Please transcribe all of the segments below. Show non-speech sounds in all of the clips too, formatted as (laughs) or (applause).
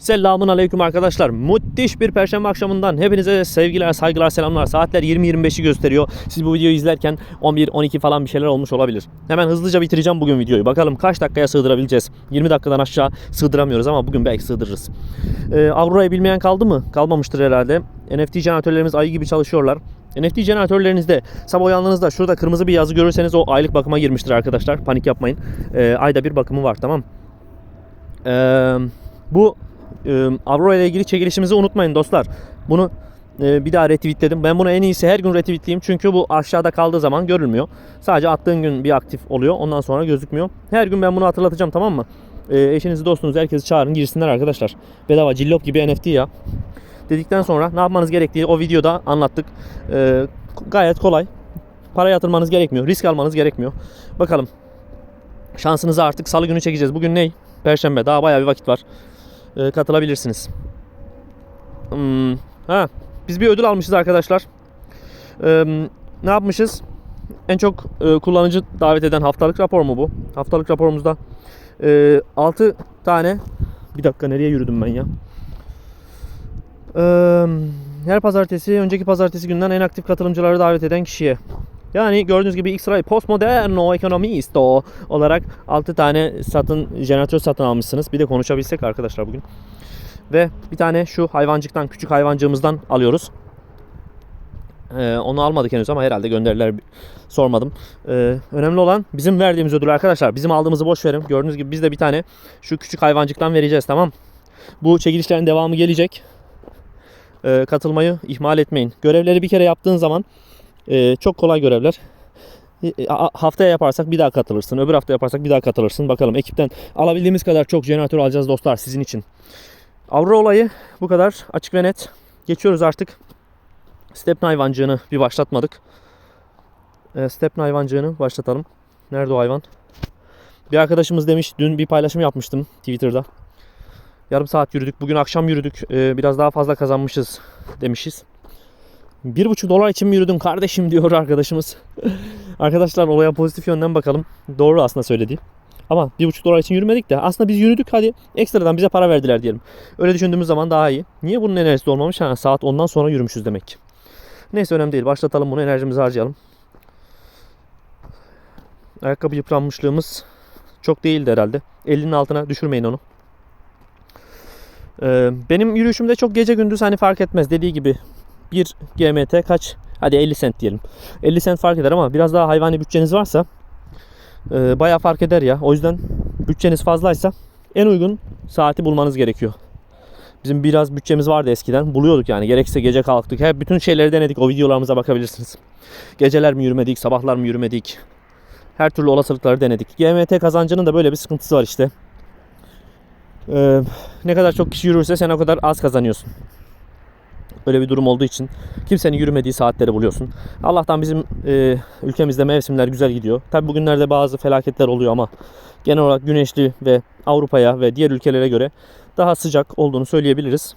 Selamun aleyküm arkadaşlar. Müthiş bir perşembe akşamından hepinize sevgiler, saygılar, selamlar. Saatler 20-25'i gösteriyor. Siz bu videoyu izlerken 11-12 falan bir şeyler olmuş olabilir. Hemen hızlıca bitireceğim bugün videoyu. Bakalım kaç dakikaya sığdırabileceğiz. 20 dakikadan aşağı sığdıramıyoruz ama bugün belki sığdırırız. Ee, Aurora'yı bilmeyen kaldı mı? Kalmamıştır herhalde. NFT jeneratörlerimiz ayı gibi çalışıyorlar. NFT jeneratörlerinizde sabah uyandığınızda şurada kırmızı bir yazı görürseniz o aylık bakıma girmiştir arkadaşlar. Panik yapmayın. Ee, ayda bir bakımı var tamam. Ee, bu Aurora ile ilgili çekilişimizi unutmayın dostlar. Bunu bir daha retweetledim. Ben bunu en iyisi her gün retweetleyeyim. Çünkü bu aşağıda kaldığı zaman görülmüyor. Sadece attığın gün bir aktif oluyor. Ondan sonra gözükmüyor. Her gün ben bunu hatırlatacağım tamam mı? Eşinizi, dostunuzu, herkesi çağırın girsinler arkadaşlar. Bedava cillop gibi NFT ya. Dedikten sonra ne yapmanız gerektiği o videoda anlattık. Gayet kolay. Para yatırmanız gerekmiyor. Risk almanız gerekmiyor. Bakalım. Şansınızı artık salı günü çekeceğiz. Bugün ne? Perşembe. Daha bayağı bir vakit var e, katılabilirsiniz. Hmm, ha, biz bir ödül almışız arkadaşlar. E, ne yapmışız? En çok e, kullanıcı davet eden haftalık rapor mu bu? Haftalık raporumuzda e, 6 tane bir dakika nereye yürüdüm ben ya? E, her pazartesi, önceki pazartesi günden en aktif katılımcıları davet eden kişiye. Yani gördüğünüz gibi X-Ray Postmoderno Economisto olarak 6 tane satın jeneratör satın almışsınız. Bir de konuşabilsek arkadaşlar bugün. Ve bir tane şu hayvancıktan, küçük hayvancığımızdan alıyoruz. Ee, onu almadık henüz ama herhalde gönderiler sormadım. Ee, önemli olan bizim verdiğimiz ödül arkadaşlar. Bizim aldığımızı boş verin. Gördüğünüz gibi biz de bir tane şu küçük hayvancıktan vereceğiz tamam. Bu çekilişlerin devamı gelecek. Ee, katılmayı ihmal etmeyin. Görevleri bir kere yaptığın zaman ee, çok kolay görevler. Ee, Haftaya yaparsak bir daha katılırsın. Öbür hafta yaparsak bir daha katılırsın. Bakalım ekipten alabildiğimiz kadar çok jeneratör alacağız dostlar sizin için. Aurora olayı bu kadar açık ve net. Geçiyoruz artık. Stepne hayvancığını bir başlatmadık. Ee, Stepne hayvancığını başlatalım. Nerede o hayvan? Bir arkadaşımız demiş dün bir paylaşım yapmıştım Twitter'da. Yarım saat yürüdük. Bugün akşam yürüdük. Ee, biraz daha fazla kazanmışız demişiz. Bir buçuk dolar için mi yürüdün kardeşim (laughs) diyor arkadaşımız. (laughs) Arkadaşlar olaya pozitif yönden bakalım. Doğru aslında söyledi. Ama bir buçuk dolar için yürümedik de aslında biz yürüdük hadi ekstradan bize para verdiler diyelim. Öyle düşündüğümüz zaman daha iyi. Niye bunun enerjisi olmamış? Ha, saat ondan sonra yürümüşüz demek ki. Neyse önemli değil. Başlatalım bunu enerjimizi harcayalım. Ayakkabı yıpranmışlığımız çok değildi herhalde. 50'nin altına düşürmeyin onu. Ee, benim yürüyüşümde çok gece gündüz hani fark etmez. Dediği gibi bir GMT kaç? Hadi 50 sent diyelim. 50 sent fark eder ama biraz daha hayvani bütçeniz varsa e, bayağı fark eder ya. O yüzden bütçeniz fazlaysa en uygun saati bulmanız gerekiyor. Bizim biraz bütçemiz vardı eskiden. Buluyorduk yani. Gerekirse gece kalktık. Hep bütün şeyleri denedik. O videolarımıza bakabilirsiniz. Geceler mi yürümedik, sabahlar mı yürümedik? Her türlü olasılıkları denedik. GMT kazancının da böyle bir sıkıntısı var işte. Ee, ne kadar çok kişi yürürse sen o kadar az kazanıyorsun. Öyle bir durum olduğu için kimsenin yürümediği saatleri buluyorsun. Allah'tan bizim e, ülkemizde mevsimler güzel gidiyor. Tabi bugünlerde bazı felaketler oluyor ama genel olarak güneşli ve Avrupa'ya ve diğer ülkelere göre daha sıcak olduğunu söyleyebiliriz.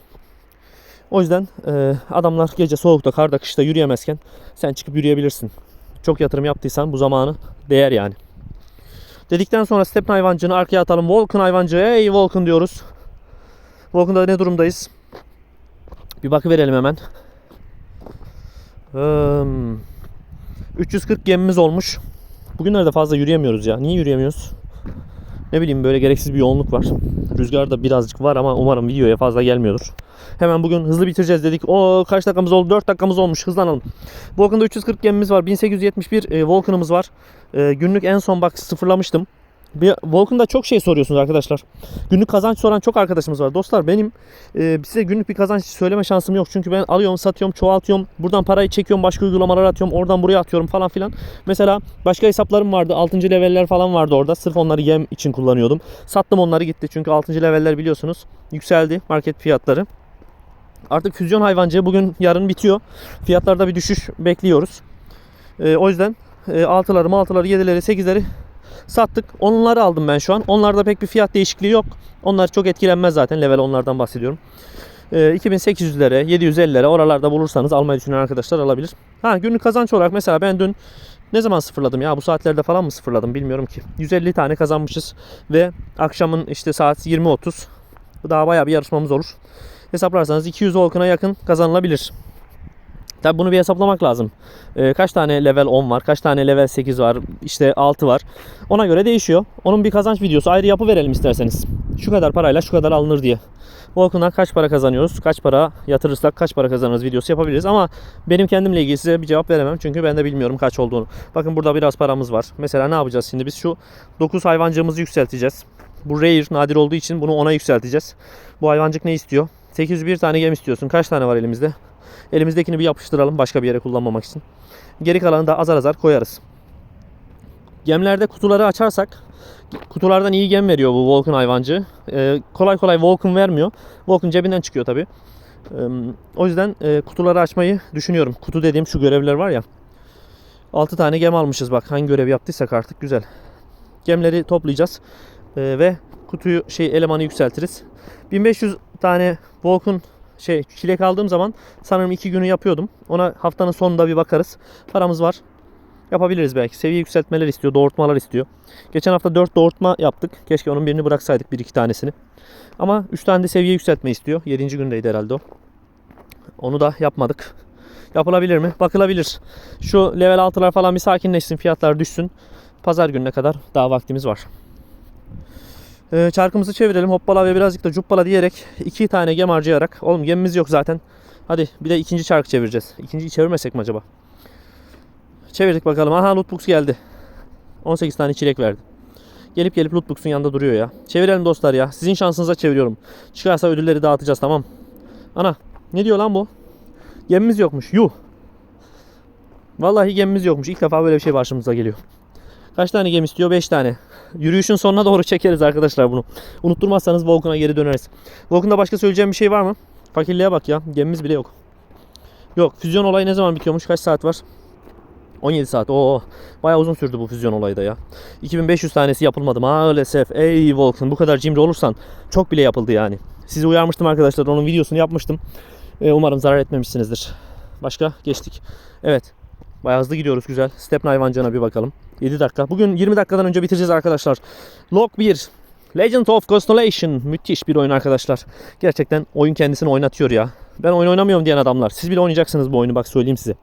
O yüzden e, adamlar gece soğukta, karda, kışta yürüyemezken sen çıkıp yürüyebilirsin. Çok yatırım yaptıysan bu zamanı değer yani. Dedikten sonra Stepn hayvancığını arkaya atalım. Volkan hayvancığı. Ey Volkan diyoruz. Volkan'da ne durumdayız? Bir bakı verelim hemen. Hmm. 340 gemimiz olmuş. Bugünlerde fazla yürüyemiyoruz ya. Niye yürüyemiyoruz? Ne bileyim böyle gereksiz bir yoğunluk var. Rüzgar da birazcık var ama umarım videoya fazla gelmiyordur. Hemen bugün hızlı bitireceğiz dedik. O kaç dakikamız oldu? 4 dakikamız olmuş. Hızlanalım. Volkan'da 340 gemimiz var. 1871 e, Volkan'ımız var. E, günlük en son bak sıfırlamıştım. Bir, Volkan'da çok şey soruyorsunuz arkadaşlar. Günlük kazanç soran çok arkadaşımız var. Dostlar benim e, size günlük bir kazanç söyleme şansım yok. Çünkü ben alıyorum, satıyorum, çoğaltıyorum. Buradan parayı çekiyorum, başka uygulamalara atıyorum. Oradan buraya atıyorum falan filan. Mesela başka hesaplarım vardı. 6. leveller falan vardı orada. Sırf onları yem için kullanıyordum. Sattım onları gitti. Çünkü 6. leveller biliyorsunuz yükseldi market fiyatları. Artık füzyon hayvancılığı bugün yarın bitiyor. Fiyatlarda bir düşüş bekliyoruz. E, o yüzden e, 6'ları, 6'ları, 7'leri, 8'leri sattık. Onları aldım ben şu an. Onlarda pek bir fiyat değişikliği yok. Onlar çok etkilenmez zaten. Level onlardan bahsediyorum. Ee, 2800'lere, 750'lere oralarda bulursanız almayı düşünen arkadaşlar alabilir. Ha günlük kazanç olarak mesela ben dün ne zaman sıfırladım ya bu saatlerde falan mı sıfırladım bilmiyorum ki. 150 tane kazanmışız ve akşamın işte saat 20.30 Bu daha bayağı bir yarışmamız olur. Hesaplarsanız 200 Volkan'a yakın kazanılabilir. Tabi bunu bir hesaplamak lazım. Ee, kaç tane level 10 var, kaç tane level 8 var, işte 6 var. Ona göre değişiyor. Onun bir kazanç videosu ayrı yapı verelim isterseniz. Şu kadar parayla şu kadar alınır diye. Volkan'a kaç para kazanıyoruz, kaç para yatırırsak kaç para kazanırız videosu yapabiliriz. Ama benim kendimle ilgili size bir cevap veremem. Çünkü ben de bilmiyorum kaç olduğunu. Bakın burada biraz paramız var. Mesela ne yapacağız şimdi? Biz şu 9 hayvancığımızı yükselteceğiz. Bu rare, nadir olduğu için bunu 10'a yükselteceğiz. Bu hayvancık ne istiyor? 801 tane gem istiyorsun. Kaç tane var elimizde? Elimizdekini bir yapıştıralım başka bir yere kullanmamak için. Geri kalanını da azar azar koyarız. Gemlerde kutuları açarsak kutulardan iyi gem veriyor bu Vulcan hayvancı. Ee, kolay kolay Vulcan vermiyor. Vulcan cebinden çıkıyor tabi. o yüzden e, kutuları açmayı düşünüyorum. Kutu dediğim şu görevler var ya. 6 tane gem almışız bak. Hangi görev yaptıysak artık güzel. Gemleri toplayacağız. Ee, ve kutuyu şey elemanı yükseltiriz. 1500 tane Vulcan şey çilek aldığım zaman sanırım iki günü yapıyordum. Ona haftanın sonunda bir bakarız. Paramız var. Yapabiliriz belki. Seviye yükseltmeler istiyor, doğurtmalar istiyor. Geçen hafta 4 doğurtma yaptık. Keşke onun birini bıraksaydık, bir iki tanesini. Ama 3 tane de seviye yükseltme istiyor. 7. gündeydi herhalde o. Onu da yapmadık. Yapılabilir mi? Bakılabilir. Şu level 6'lar falan bir sakinleşsin, fiyatlar düşsün. Pazar gününe kadar daha vaktimiz var. Ee, çarkımızı çevirelim. Hoppala ve birazcık da cuppala diyerek iki tane gem harcayarak. Oğlum gemimiz yok zaten. Hadi bir de ikinci çarkı çevireceğiz. İkinciyi çevirmesek mi acaba? Çevirdik bakalım. Aha lootbox geldi. 18 tane çilek verdi. Gelip gelip lootbox'un yanında duruyor ya. Çevirelim dostlar ya. Sizin şansınıza çeviriyorum. Çıkarsa ödülleri dağıtacağız tamam. Ana ne diyor lan bu? Gemimiz yokmuş. Yuh. Vallahi gemimiz yokmuş. İlk defa böyle bir şey başımıza geliyor. Kaç tane gem istiyor? 5 tane. Yürüyüşün sonuna doğru çekeriz arkadaşlar bunu. Unutturmazsanız Volkan'a geri döneriz. Volkan'da başka söyleyeceğim bir şey var mı? Fakirliğe bak ya. Gemimiz bile yok. Yok. Füzyon olayı ne zaman bitiyormuş? Kaç saat var? 17 saat. Oo, bayağı uzun sürdü bu füzyon olayı da ya. 2500 tanesi yapılmadı maalesef. Ey Volkan bu kadar cimri olursan çok bile yapıldı yani. Sizi uyarmıştım arkadaşlar. Onun videosunu yapmıştım. Ee, umarım zarar etmemişsinizdir. Başka geçtik. Evet. Bayağı hızlı gidiyoruz güzel. Stepne hayvancığına bir bakalım. 7 dakika. Bugün 20 dakikadan önce bitireceğiz arkadaşlar. Log 1. Legend of Constellation. Müthiş bir oyun arkadaşlar. Gerçekten oyun kendisini oynatıyor ya. Ben oyun oynamıyorum diyen adamlar. Siz bile oynayacaksınız bu oyunu bak söyleyeyim size.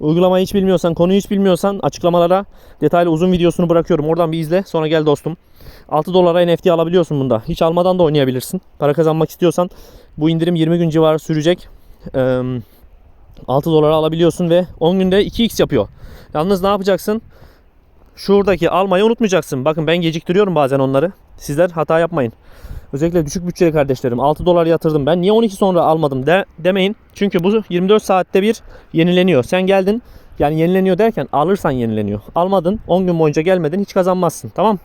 Uygulamayı hiç bilmiyorsan, konuyu hiç bilmiyorsan açıklamalara detaylı uzun videosunu bırakıyorum. Oradan bir izle. Sonra gel dostum. 6 dolara NFT alabiliyorsun bunda. Hiç almadan da oynayabilirsin. Para kazanmak istiyorsan bu indirim 20 gün civarı sürecek. Ee, 6 dolara alabiliyorsun ve 10 günde 2x yapıyor. Yalnız ne yapacaksın? Şuradaki almayı unutmayacaksın. Bakın ben geciktiriyorum bazen onları. Sizler hata yapmayın. Özellikle düşük bütçeli kardeşlerim 6 dolar yatırdım. Ben niye 12 sonra almadım de, demeyin. Çünkü bu 24 saatte bir yenileniyor. Sen geldin yani yenileniyor derken alırsan yenileniyor. Almadın 10 gün boyunca gelmedin hiç kazanmazsın. Tamam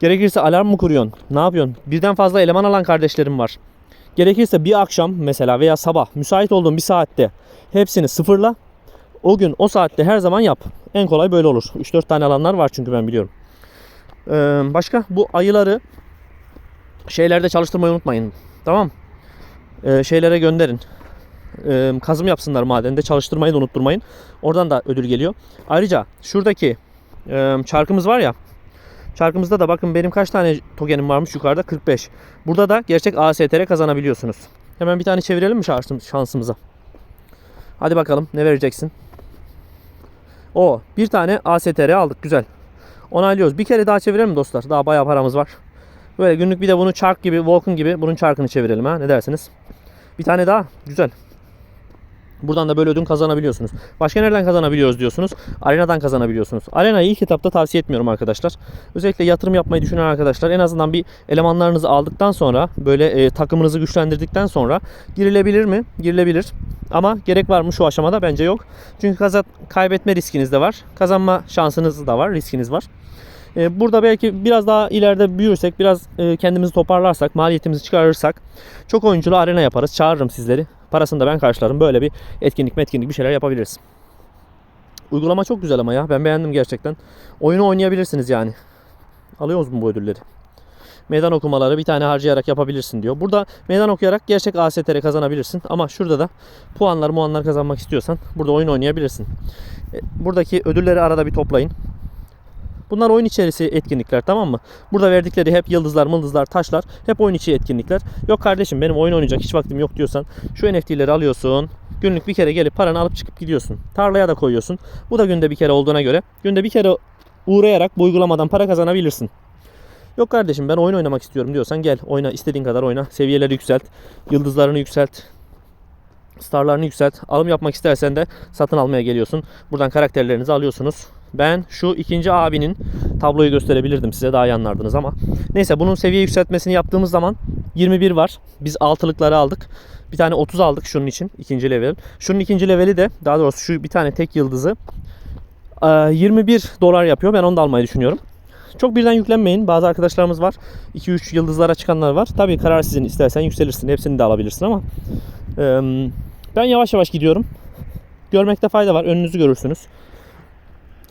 Gerekirse alarm mı kuruyorsun? Ne yapıyorsun? Birden fazla eleman alan kardeşlerim var. Gerekirse bir akşam mesela veya sabah müsait olduğun bir saatte hepsini sıfırla. O gün o saatte her zaman yap. En kolay böyle olur. 3-4 tane alanlar var çünkü ben biliyorum. Ee, başka bu ayıları şeylerde çalıştırmayı unutmayın. Tamam. Ee, şeylere gönderin. Ee, kazım yapsınlar madende. Çalıştırmayı da unutturmayın. Oradan da ödül geliyor. Ayrıca şuradaki e, çarkımız var ya. Çarkımızda da bakın benim kaç tane tokenim varmış yukarıda 45. Burada da gerçek ASTR kazanabiliyorsunuz. Hemen bir tane çevirelim mi şansımıza? Hadi bakalım ne vereceksin? O bir tane ASTR aldık güzel. Onaylıyoruz. Bir kere daha çevirelim mi dostlar? Daha bayağı paramız var. Böyle günlük bir de bunu çark gibi, Vulcan gibi bunun çarkını çevirelim ha. Ne dersiniz? Bir tane daha. Güzel. Buradan da böyle ödün kazanabiliyorsunuz. Başka nereden kazanabiliyoruz diyorsunuz. Arena'dan kazanabiliyorsunuz. Arena'yı ilk etapta tavsiye etmiyorum arkadaşlar. Özellikle yatırım yapmayı düşünen arkadaşlar en azından bir elemanlarınızı aldıktan sonra böyle e, takımınızı güçlendirdikten sonra girilebilir mi? Girilebilir. Ama gerek var mı şu aşamada? Bence yok. Çünkü kazan kaybetme riskiniz de var. Kazanma şansınız da var, riskiniz var. E, burada belki biraz daha ileride büyürsek, biraz e, kendimizi toparlarsak, maliyetimizi çıkarırsak çok oyunculu arena yaparız. Çağırırım sizleri. Parasını da ben karşılarım. Böyle bir etkinlik etkinlik bir şeyler yapabiliriz. Uygulama çok güzel ama ya. Ben beğendim gerçekten. Oyunu oynayabilirsiniz yani. Alıyoruz mu bu ödülleri? Meydan okumaları bir tane harcayarak yapabilirsin diyor. Burada meydan okuyarak gerçek ASTR kazanabilirsin. Ama şurada da puanlar muanlar kazanmak istiyorsan burada oyun oynayabilirsin. E, buradaki ödülleri arada bir toplayın. Bunlar oyun içerisi etkinlikler tamam mı? Burada verdikleri hep yıldızlar, mıldızlar, taşlar hep oyun içi etkinlikler. Yok kardeşim benim oyun oynayacak hiç vaktim yok diyorsan şu NFT'leri alıyorsun. Günlük bir kere gelip paranı alıp çıkıp gidiyorsun. Tarlaya da koyuyorsun. Bu da günde bir kere olduğuna göre günde bir kere uğrayarak bu uygulamadan para kazanabilirsin. Yok kardeşim ben oyun oynamak istiyorum diyorsan gel oyna istediğin kadar oyna. Seviyeleri yükselt. Yıldızlarını yükselt. Starlarını yükselt. Alım yapmak istersen de satın almaya geliyorsun. Buradan karakterlerinizi alıyorsunuz. Ben şu ikinci abinin tabloyu gösterebilirdim size daha iyi anlardınız ama. Neyse bunun seviye yükseltmesini yaptığımız zaman 21 var. Biz altılıkları aldık. Bir tane 30 aldık şunun için ikinci level. Şunun ikinci leveli de daha doğrusu şu bir tane tek yıldızı eee, 21 dolar yapıyor. Ben onu da almayı düşünüyorum. Çok birden yüklenmeyin. Bazı arkadaşlarımız var. 2-3 yıldızlara çıkanlar var. Tabii karar sizin. İstersen yükselirsin. Hepsini de alabilirsin ama ben yavaş yavaş gidiyorum. Görmekte fayda var. Önünüzü görürsünüz.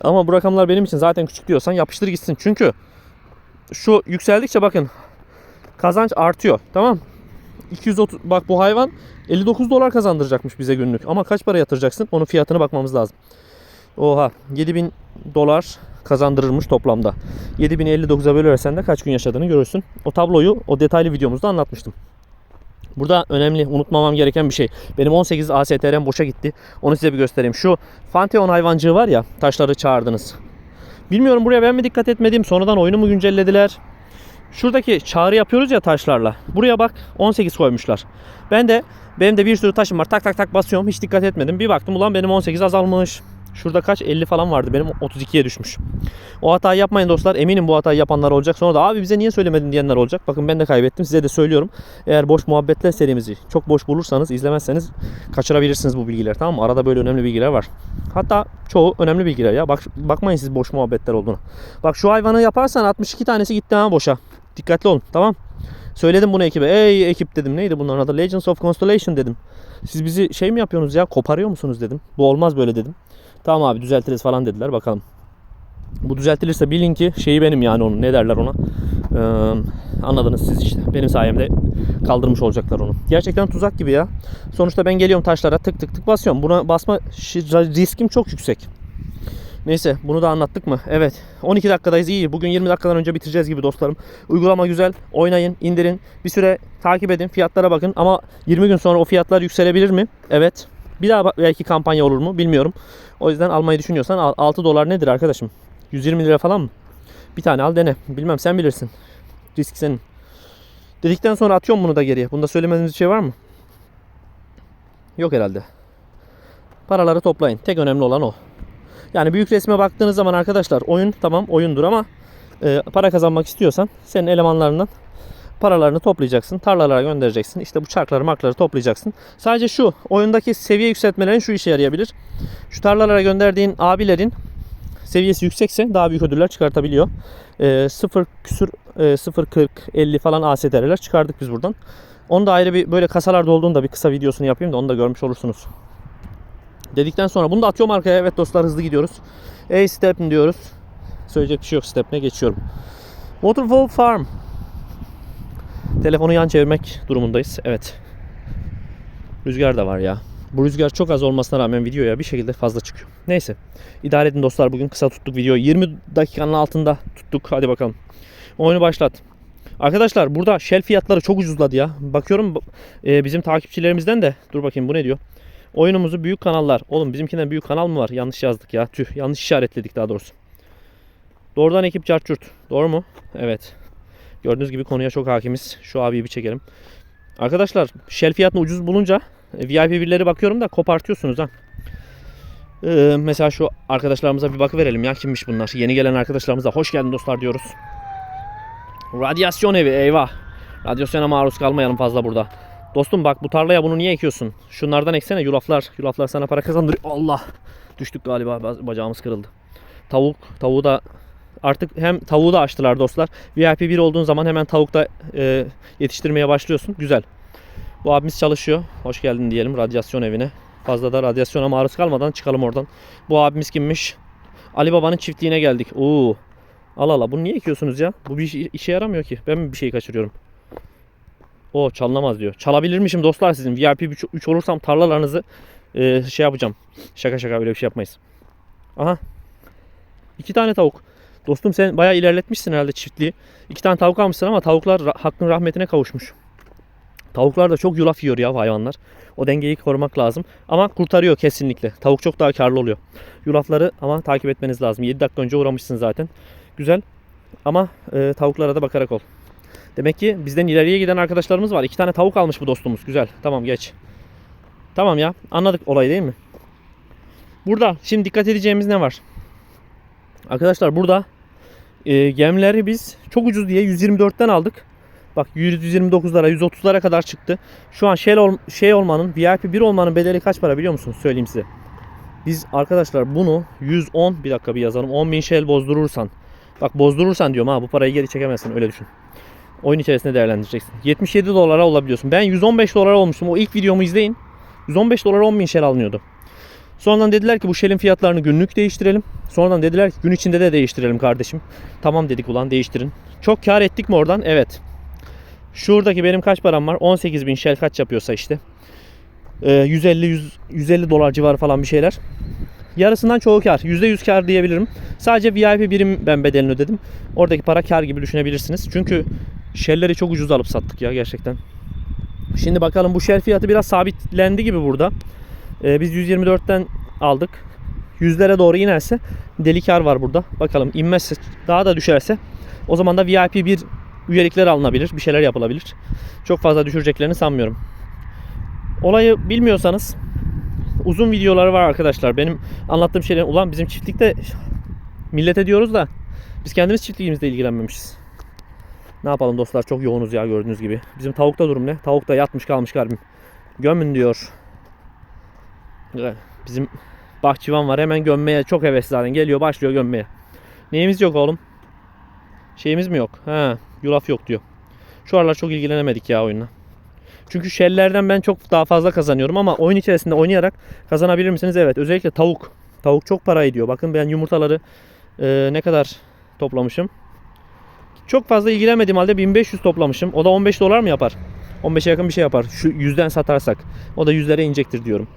Ama bu rakamlar benim için zaten küçük diyorsan yapıştır gitsin. Çünkü şu yükseldikçe bakın kazanç artıyor. Tamam. 230 bak bu hayvan 59 dolar kazandıracakmış bize günlük. Ama kaç para yatıracaksın? Onun fiyatına bakmamız lazım. Oha 7000 dolar kazandırırmış toplamda. 7059'a bölersen de kaç gün yaşadığını görürsün. O tabloyu o detaylı videomuzda anlatmıştım. Burada önemli unutmamam gereken bir şey. Benim 18 ASTR'm boşa gitti. Onu size bir göstereyim. Şu Pantheon hayvancığı var ya taşları çağırdınız. Bilmiyorum buraya ben mi dikkat etmedim. Sonradan oyunu mu güncellediler? Şuradaki çağrı yapıyoruz ya taşlarla. Buraya bak 18 koymuşlar. Ben de benim de bir sürü taşım var. Tak tak tak basıyorum. Hiç dikkat etmedim. Bir baktım ulan benim 18 azalmış. Şurada kaç 50 falan vardı. Benim 32'ye düşmüş. O hatayı yapmayın dostlar. Eminim bu hatayı yapanlar olacak. Sonra da abi bize niye söylemedin diyenler olacak. Bakın ben de kaybettim. Size de söylüyorum. Eğer boş muhabbetler serimizi çok boş bulursanız izlemezseniz kaçırabilirsiniz bu bilgileri. Tamam mı? Arada böyle önemli bilgiler var. Hatta çoğu önemli bilgiler ya. Bak bakmayın siz boş muhabbetler olduğunu. Bak şu hayvanı yaparsan 62 tanesi gitti ha boşa. Dikkatli olun. Tamam. Söyledim bunu ekibe. Ey ekip dedim. Neydi bunların adı? Legends of Constellation dedim. Siz bizi şey mi yapıyorsunuz ya? Koparıyor musunuz dedim. Bu olmaz böyle dedim. Tamam abi düzeltiriz falan dediler. Bakalım. Bu düzeltilirse bilin ki şeyi benim yani onun. Ne derler ona? Ee, anladınız siz işte. Benim sayemde kaldırmış olacaklar onu. Gerçekten tuzak gibi ya. Sonuçta ben geliyorum taşlara tık tık tık basıyorum. Buna basma riskim çok yüksek. Neyse bunu da anlattık mı? Evet. 12 dakikadayız iyi. Bugün 20 dakikadan önce bitireceğiz gibi dostlarım. Uygulama güzel. Oynayın, indirin. Bir süre takip edin. Fiyatlara bakın. Ama 20 gün sonra o fiyatlar yükselebilir mi? Evet. Bir daha belki kampanya olur mu bilmiyorum. O yüzden almayı düşünüyorsan al. 6 dolar nedir arkadaşım? 120 lira falan mı? Bir tane al dene. Bilmem sen bilirsin. Risk senin. Dedikten sonra atıyorum bunu da geriye. Bunda söylemediğiniz bir şey var mı? Yok herhalde. Paraları toplayın. Tek önemli olan o. Yani büyük resme baktığınız zaman arkadaşlar oyun tamam oyundur ama e, para kazanmak istiyorsan senin elemanlarından paralarını toplayacaksın. Tarlalara göndereceksin. İşte bu çarkları markları toplayacaksın. Sadece şu oyundaki seviye yükseltmelerin şu işe yarayabilir. Şu tarlalara gönderdiğin abilerin seviyesi yüksekse daha büyük ödüller çıkartabiliyor. E, 0 küsür e, 0 40 50 falan ASTR'ler çıkardık biz buradan. Onu da ayrı bir böyle kasalarda olduğunda bir kısa videosunu yapayım da onu da görmüş olursunuz. Dedikten sonra bunu da atıyorum arkaya. Evet dostlar hızlı gidiyoruz. A step diyoruz. Söyleyecek bir şey yok step'ine geçiyorum. Waterfall Farm. Telefonu yan çevirmek durumundayız. Evet. Rüzgar da var ya. Bu rüzgar çok az olmasına rağmen videoya bir şekilde fazla çıkıyor. Neyse. İdare edin dostlar. Bugün kısa tuttuk videoyu. 20 dakikanın altında tuttuk. Hadi bakalım. Oyunu başlat. Arkadaşlar burada shell fiyatları çok ucuzladı ya. Bakıyorum e, bizim takipçilerimizden de. Dur bakayım bu ne diyor. Oyunumuzu büyük kanallar. Oğlum bizimkinden büyük kanal mı var? Yanlış yazdık ya. Tüh yanlış işaretledik daha doğrusu. Doğrudan ekip çarçurt. Doğru mu? Evet. Gördüğünüz gibi konuya çok hakimiz. Şu abiyi bir çekelim. Arkadaşlar shell fiyatını ucuz bulunca e, VIP birleri bakıyorum da kopartıyorsunuz ha. Ee, mesela şu arkadaşlarımıza bir bakıverelim ya kimmiş bunlar. Yeni gelen arkadaşlarımıza hoş geldin dostlar diyoruz. Radyasyon evi eyvah. Radyasyona maruz kalmayalım fazla burada. Dostum bak bu tarlaya bunu niye ekiyorsun? Şunlardan eksene yulaflar. Yulaflar sana para kazandırıyor. Allah. Düştük galiba ba- bacağımız kırıldı. Tavuk. Tavuğu da artık hem tavuğu da açtılar dostlar. VIP 1 olduğun zaman hemen tavukta e, yetiştirmeye başlıyorsun. Güzel. Bu abimiz çalışıyor. Hoş geldin diyelim radyasyon evine. Fazla da radyasyona maruz kalmadan çıkalım oradan. Bu abimiz kimmiş? Ali Baba'nın çiftliğine geldik. Oo. Allah Allah bunu niye ekiyorsunuz ya? Bu bir işe- yaramıyor ki. Ben mi bir şey kaçırıyorum? O çalınamaz diyor. Çalabilirmişim dostlar sizin. VIP 3 olursam tarlalarınızı e, şey yapacağım. Şaka şaka öyle bir şey yapmayız. Aha. İki tane tavuk. Dostum sen bayağı ilerletmişsin herhalde çiftliği. İki tane tavuk almışsın ama tavuklar hakkın rahmetine kavuşmuş. Tavuklar da çok yulaf yiyor ya hayvanlar. O dengeyi korumak lazım. Ama kurtarıyor kesinlikle. Tavuk çok daha karlı oluyor. Yulafları ama takip etmeniz lazım. 7 dakika önce uğramışsın zaten. Güzel. Ama e, tavuklara da bakarak ol. Demek ki bizden ileriye giden arkadaşlarımız var. İki tane tavuk almış bu dostumuz. Güzel. Tamam geç. Tamam ya. Anladık olayı değil mi? Burada şimdi dikkat edeceğimiz ne var? Arkadaşlar burada e, yemleri biz çok ucuz diye 124'ten aldık. Bak 129'lara 130'lara kadar çıktı. Şu an şey, ol- şey olmanın VIP 1 olmanın bedeli kaç para biliyor musunuz? Söyleyeyim size. Biz arkadaşlar bunu 110 bir dakika bir yazalım. 10.000 shell bozdurursan. Bak bozdurursan diyorum ha bu parayı geri çekemezsin öyle düşün. Oyun içerisinde değerlendireceksin. 77 dolara olabiliyorsun. Ben 115 dolara olmuştum. O ilk videomu izleyin. 115 dolara 10.000 shell alınıyordu. Sonradan dediler ki bu shell'in fiyatlarını günlük değiştirelim. Sonradan dediler ki gün içinde de değiştirelim kardeşim. Tamam dedik ulan değiştirin. Çok kar ettik mi oradan? Evet. Şuradaki benim kaç param var? 18 bin shell kaç yapıyorsa işte. Ee, 150 100, 150 dolar civarı falan bir şeyler. Yarısından çoğu kar. %100 kar diyebilirim. Sadece VIP birim ben bedelini ödedim. Oradaki para kar gibi düşünebilirsiniz. Çünkü shell'leri çok ucuz alıp sattık ya gerçekten. Şimdi bakalım bu shell fiyatı biraz sabitlendi gibi burada. Ee, biz 124'ten aldık. Yüzlere doğru inerse deli var burada. Bakalım inmezse daha da düşerse o zaman da VIP bir üyelikler alınabilir. Bir şeyler yapılabilir. Çok fazla düşüreceklerini sanmıyorum. Olayı bilmiyorsanız uzun videoları var arkadaşlar. Benim anlattığım şeyler ulan bizim çiftlikte millete diyoruz da biz kendimiz çiftliğimizle ilgilenmemişiz. Ne yapalım dostlar çok yoğunuz ya gördüğünüz gibi. Bizim tavukta durum ne? Tavuk da yatmış kalmış garbim. Gömün diyor. Bizim bahçıvan var hemen gömmeye çok hevesli zaten. Geliyor başlıyor gömmeye. Neyimiz yok oğlum? Şeyimiz mi yok? Ha, yulaf yok diyor. Şu aralar çok ilgilenemedik ya oyunla. Çünkü shell'lerden ben çok daha fazla kazanıyorum ama oyun içerisinde oynayarak kazanabilir misiniz? Evet. Özellikle tavuk. Tavuk çok para ediyor. Bakın ben yumurtaları e, ne kadar toplamışım. Çok fazla ilgilenmediğim halde 1500 toplamışım. O da 15 dolar mı yapar? 15'e yakın bir şey yapar. Şu yüzden satarsak. O da yüzlere inecektir diyorum.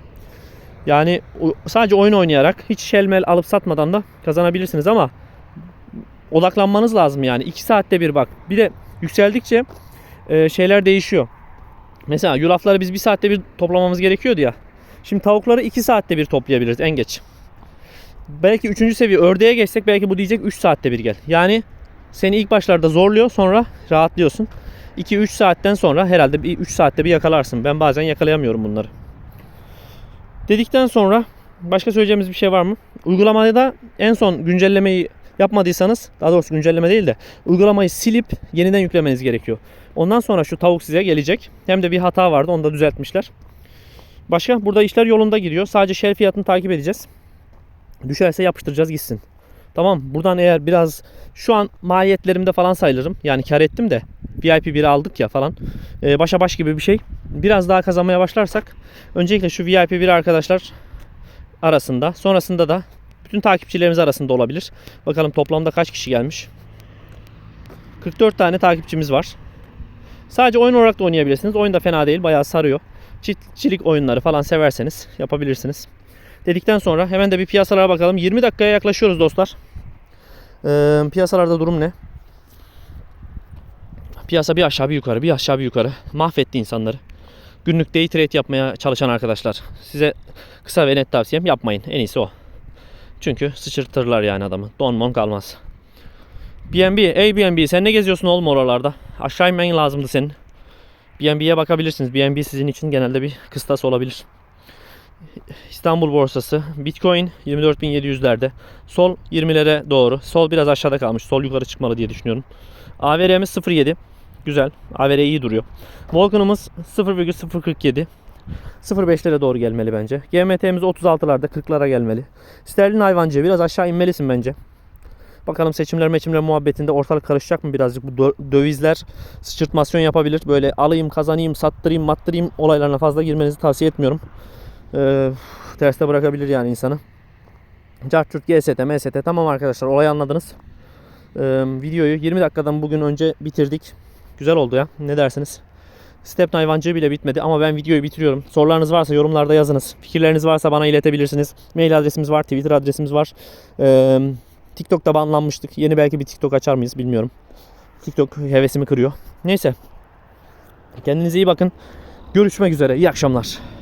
Yani sadece oyun oynayarak hiç şelmel alıp satmadan da kazanabilirsiniz ama odaklanmanız lazım yani. 2 saatte bir bak. Bir de yükseldikçe e, şeyler değişiyor. Mesela yulafları biz 1 saatte bir toplamamız gerekiyordu ya. Şimdi tavukları 2 saatte bir toplayabiliriz en geç. Belki 3. seviye ördeğe geçsek belki bu diyecek 3 saatte bir gel. Yani seni ilk başlarda zorluyor sonra rahatlıyorsun. 2-3 saatten sonra herhalde bir 3 saatte bir yakalarsın. Ben bazen yakalayamıyorum bunları. Dedikten sonra başka söyleyeceğimiz bir şey var mı? Uygulamada da en son güncellemeyi yapmadıysanız daha doğrusu güncelleme değil de uygulamayı silip yeniden yüklemeniz gerekiyor. Ondan sonra şu tavuk size gelecek. Hem de bir hata vardı onu da düzeltmişler. Başka burada işler yolunda gidiyor. Sadece shell fiyatını takip edeceğiz. Düşerse yapıştıracağız gitsin. Tamam buradan eğer biraz şu an maliyetlerimde falan sayılırım. Yani kar ettim de VIP 1'i aldık ya falan. Ee, başa baş gibi bir şey. Biraz daha kazanmaya başlarsak öncelikle şu VIP 1 arkadaşlar arasında sonrasında da bütün takipçilerimiz arasında olabilir. Bakalım toplamda kaç kişi gelmiş. 44 tane takipçimiz var. Sadece oyun olarak da oynayabilirsiniz. Oyun da fena değil. Bayağı sarıyor. Çiftçilik oyunları falan severseniz yapabilirsiniz. Dedikten sonra hemen de bir piyasalara bakalım. 20 dakikaya yaklaşıyoruz dostlar. Ee, piyasalarda durum ne? Piyasa bir aşağı bir yukarı, bir aşağı bir yukarı. Mahvetti insanları. Günlük day trade yapmaya çalışan arkadaşlar. Size kısa ve net tavsiyem yapmayın. En iyisi o. Çünkü sıçırtırlar yani adamı. Don mon kalmaz. BNB, ey BNB sen ne geziyorsun oğlum oralarda? Aşağı inmen lazımdı senin. BNB'ye bakabilirsiniz. BNB sizin için genelde bir kıstas olabilir. İstanbul borsası Bitcoin 24.700'lerde. Sol 20'lere doğru. Sol biraz aşağıda kalmış. Sol yukarı çıkmalı diye düşünüyorum. AVR'miz 0.7. Güzel. AVR iyi duruyor. Volkan'ımız 0,047. 0.5'lere doğru gelmeli bence. GMT'miz 36'larda 40'lara gelmeli. Sterlin hayvancı biraz aşağı inmelisin bence. Bakalım seçimler meçimler muhabbetinde ortalık karışacak mı birazcık bu dö- dövizler sıçırtmasyon yapabilir. Böyle alayım kazanayım sattırayım mattırayım olaylarına fazla girmenizi tavsiye etmiyorum. Ee, terste bırakabilir yani insanı. Cartürt, GST, MST tamam arkadaşlar olayı anladınız. Ee, videoyu 20 dakikadan bugün önce bitirdik. Güzel oldu ya. Ne dersiniz? Step hayvancığı bile bitmedi ama ben videoyu bitiriyorum. Sorularınız varsa yorumlarda yazınız. Fikirleriniz varsa bana iletebilirsiniz. Mail adresimiz var, Twitter adresimiz var. Ee, TikTok'ta banlanmıştık. Yeni belki bir TikTok açar mıyız bilmiyorum. TikTok hevesimi kırıyor. Neyse. Kendinize iyi bakın. Görüşmek üzere. İyi akşamlar.